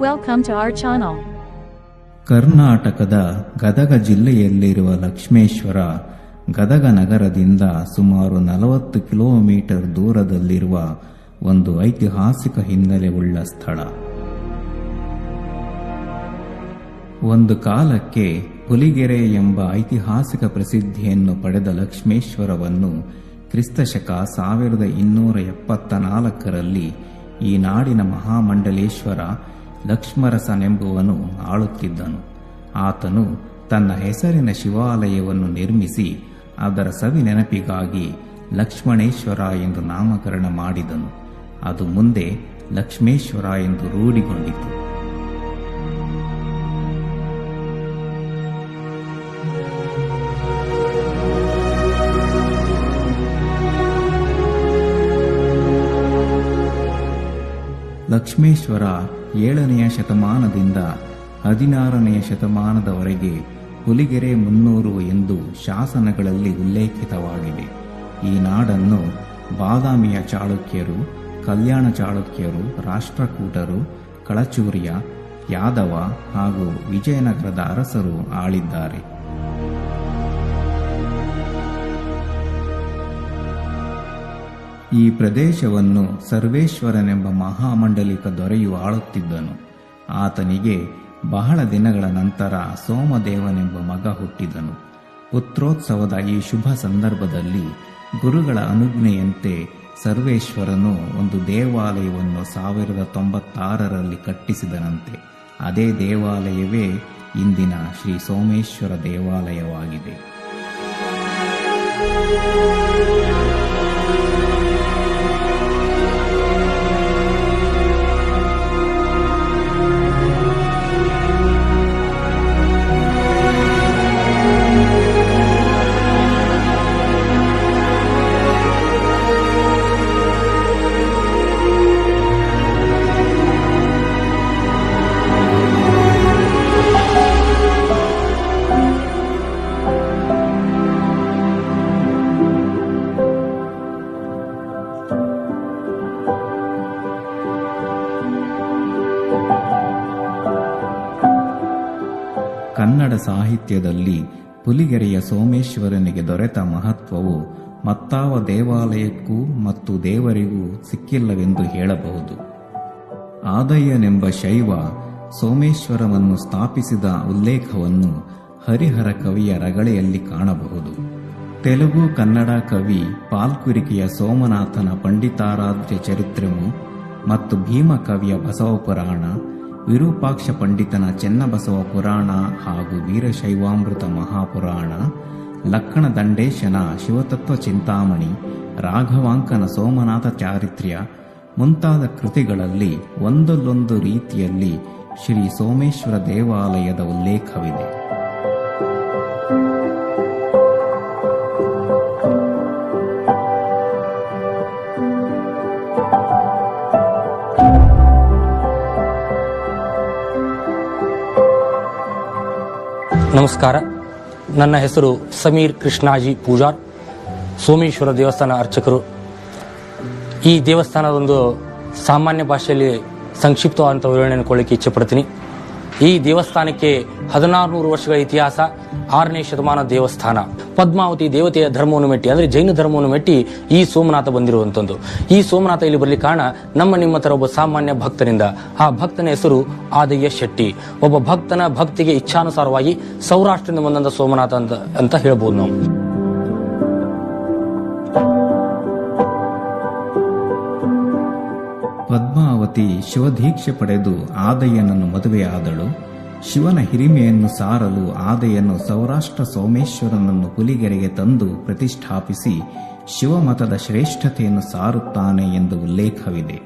Welcome to our channel ಕರ್ನಾಟಕದ ಗದಗ ಜಿಲ್ಲೆಯಲ್ಲಿರುವ ಲಕ್ಷ್ಮೇಶ್ವರ ಗದಗ ನಗರದಿಂದ ಸುಮಾರು ನಲವತ್ತು ಕಿಲೋಮೀಟರ್ ದೂರದಲ್ಲಿರುವ ಒಂದು ಐತಿಹಾಸಿಕ ಹಿನ್ನೆಲೆ ಉಳ್ಳ ಸ್ಥಳ. ಒಂದು ಕಾಲಕ್ಕೆ ಹುಲಿಗೆರೆ ಎಂಬ ಐತಿಹಾಸಿಕ ಪ್ರಸಿದ್ಧಿಯನ್ನು ಪಡೆದ ಲಕ್ಷ್ಮೇಶ್ವರವನ್ನು ಕ್ರಿಸ್ತಶಕ ಸಾವಿರದ ಇನ್ನೂರ ಎಪ್ಪತ್ತ ನಾಲ್ಕರಲ್ಲಿ ಈ ನಾಡಿನ ಮಹಾಮಂಡಲೇಶ್ವರ ಲಕ್ಷ್ಮರಸನೆಂಬುವನು ಆಳುತ್ತಿದ್ದನು. ಆತನು ತನ್ನ ಹೆಸರಿನ ಶಿವಾಲಯವನ್ನು ನಿರ್ಮಿಸಿ ಅದರ ಸವಿ ನೆನಪಿಗಾಗಿ ಲಕ್ಷ್ಮಣೇಶ್ವರ ಎಂದು ನಾಮಕರಣ ಮಾಡಿದನು. ಅದು ಮುಂದೆ ಲಕ್ಷ್ಮೇಶ್ವರ ಎಂದು ರೂಢಿಗೊಂಡಿತು. ಲಕ್ಷ್ಮೇಶ್ವರ ಏಳನೆಯ ಶತಮಾನದಿಂದ ಹದಿನಾರನೆಯ ಶತಮಾನದವರೆಗೆ ಹುಲಿಗೆರೆ ಮುನ್ನೂರು ಎಂದು ಶಾಸನಗಳಲ್ಲಿ ಉಲ್ಲೇಖಿತವಾಗಿದೆ. ಈ ನಾಡನ್ನು ಬಾದಾಮಿಯ ಚಾಳುಕ್ಯರು, ಕಲ್ಯಾಣ ಚಾಳುಕ್ಯರು, ರಾಷ್ಟ್ರಕೂಟರು, ಕಳಚೂರಿಯ, ಯಾದವ ಹಾಗೂ ವಿಜಯನಗರದ ಅರಸರು ಆಳಿದ್ದಾರೆ. ಈ ಪ್ರದೇಶವನ್ನು ಸರ್ವೇಶ್ವರನೆಂಬ ಮಹಾಮಂಡಲಿಕ ದೊರೆಯು ಆಳುತ್ತಿದ್ದನು. ಆತನಿಗೆ ಬಹಳ ದಿನಗಳ ನಂತರ ಸೋಮದೇವನೆಂಬ ಮಗ ಹುಟ್ಟಿದನು. ಪುತ್ರೋತ್ಸವದ ಈ ಶುಭ ಸಂದರ್ಭದಲ್ಲಿ ಗುರುಗಳ ಅನುಜ್ಞೆಯಂತೆ ಸರ್ವೇಶ್ವರನು ಒಂದು ದೇವಾಲಯವನ್ನು ಸಾವಿರದ ತೊಂಬತ್ತಾರರಲ್ಲಿ ಕಟ್ಟಿಸಿದನಂತೆ. ಅದೇ ದೇವಾಲಯವೇ ಇಂದಿನ ಶ್ರೀ ಸೋಮೇಶ್ವರ ದೇವಾಲಯವಾಗಿದೆ. ಕನ್ನಡ ಸಾಹಿತ್ಯದಲ್ಲಿ ಪುಲಿಗೆರೆಯ ಸೋಮೇಶ್ವರನಿಗೆ ದೊರೆತ ಮಹತ್ವವು ಮತ್ತಾವ ದೇವಾಲಯಕ್ಕೂ ಮತ್ತು ದೇವರಿಗೂ ಸಿಕ್ಕಿಲ್ಲವೆಂದು ಹೇಳಬಹುದು. ಆದಯ್ಯನೆಂಬ ಶೈವ ಸೋಮೇಶ್ವರವನ್ನು ಸ್ಥಾಪಿಸಿದ ಉಲ್ಲೇಖವನ್ನು ಹರಿಹರ ಕವಿಯ ರಗಳೆಯಲ್ಲಿ ಕಾಣಬಹುದು. ತೆಲುಗು ಕನ್ನಡ ಕವಿ ಪಾಲ್ಕುರಿಕೆಯ ಸೋಮನಾಥನ ಪಂಡಿತಾರಾಧ್ಯ ಚರಿತ್ರೆಮು ಮತ್ತು ಭೀಮ ಕವಿಯ ಬಸವ ಪುರಾಣ ವಿರೂಪಾಕ್ಷ ಪಂಡಿತನ ಚೆನ್ನಬಸವ ಪುರಾಣ ಹಾಗೂ ವೀರಶೈವಾಮೃತ ಮಹಾಪುರಾಣ, ಲಕ್ಕಣ ದಂಡೇಶನ ಶಿವತತ್ವ ಚಿಂತಾಮಣಿ, ರಾಘವಾಂಕನ ಸೋಮನಾಥ ಚಾರಿತ್ರ್ಯ ಮುಂತಾದ ಕೃತಿಗಳಲ್ಲಿ ಒಂದಲ್ಲೊಂದು ರೀತಿಯಲ್ಲಿ ಶ್ರೀ ಸೋಮೇಶ್ವರ ದೇವಾಲಯದ ಉಲ್ಲೇಖವಿದೆ. ನಮಸ್ಕಾರ. ನನ್ನ ಹೆಸರು ಸಮೀರ್ ಕೃಷ್ಣಾಜಿ ಪೂಜಾರ್. ಸೋಮೇಶ್ವರ ದೇವಸ್ಥಾನ ಅರ್ಚಕರು. ಈ ದೇವಸ್ಥಾನದೊಂದು ಸಾಮಾನ್ಯ ಭಾಷೆಯಲ್ಲಿ ಸಂಕ್ಷಿಪ್ತವಾದಂಥ ವಿವರಣೆಯನ್ನು ಕೊಡಲಿಕ್ಕೆ ಇಚ್ಛೆ ಪಡ್ತೀನಿ ಈ ದೇವಸ್ಥಾನಕ್ಕೆ ಹದಿನಾರು ನೂರು ವರ್ಷಗಳ ಇತಿಹಾಸ, ಆರನೇ ಶತಮಾನ ದೇವಸ್ಥಾನ. ಪದ್ಮಾವತಿ ದೇವತೆಯ ಧರ್ಮವನ್ನು ಮೆಟ್ಟಿ, ಅಂದರೆ ಜೈನ ಧರ್ಮವನ್ನು ಮೆಟ್ಟಿ ಈ ಸೋಮನಾಥ ಬಂದಿರುವಂತದ್ದು. ಈ ಸೋಮನಾಥ ಇಲ್ಲಿ ಬರಲಿ ಕಾರಣ ನಮ್ಮ ನಿಮ್ಮ ತರ ಒಬ್ಬ ಸಾಮಾನ್ಯ ಭಕ್ತನಿಂದ. ಆ ಭಕ್ತನ ಹೆಸರು ಆದಯ್ಯ ಶೆಟ್ಟಿ. ಒಬ್ಬ ಭಕ್ತನ ಭಕ್ತಿಗೆ ಇಚ್ಛಾನುಸಾರವಾಗಿ ಸೌರಾಷ್ಟ್ರದಿಂದ ಬಂದಂತ ಸೋಮನಾಥ ಅಂತ ಅಂತ ಹೇಳ್ಬೋದು ನಾವು. ಪದ್ಮಾವತಿ ಶಿವದೀಕ್ಷೆ ಪಡೆದು ಆದಯ್ಯನನ್ನು ಮದುವೆಯಾದಳು ಶಿವನ ಹಿರಿಮೆಯನ್ನು ಸಾರಲು ಆದೆಯನ್ನು ಸೌರಾಷ್ಟ್ರ ಸೋಮೇಶ್ವರನನ್ನು ಹುಲಿಗೆರೆಗೆ ತಂದು ಪ್ರತಿಷ್ಠಾಪಿಸಿ ಶಿವಮತದ ಶ್ರೇಷ್ಠತೆಯನ್ನು ಸಾರುತ್ತಾನೆ ಎಂದು ಉಲ್ಲೇಖವಿದೆ.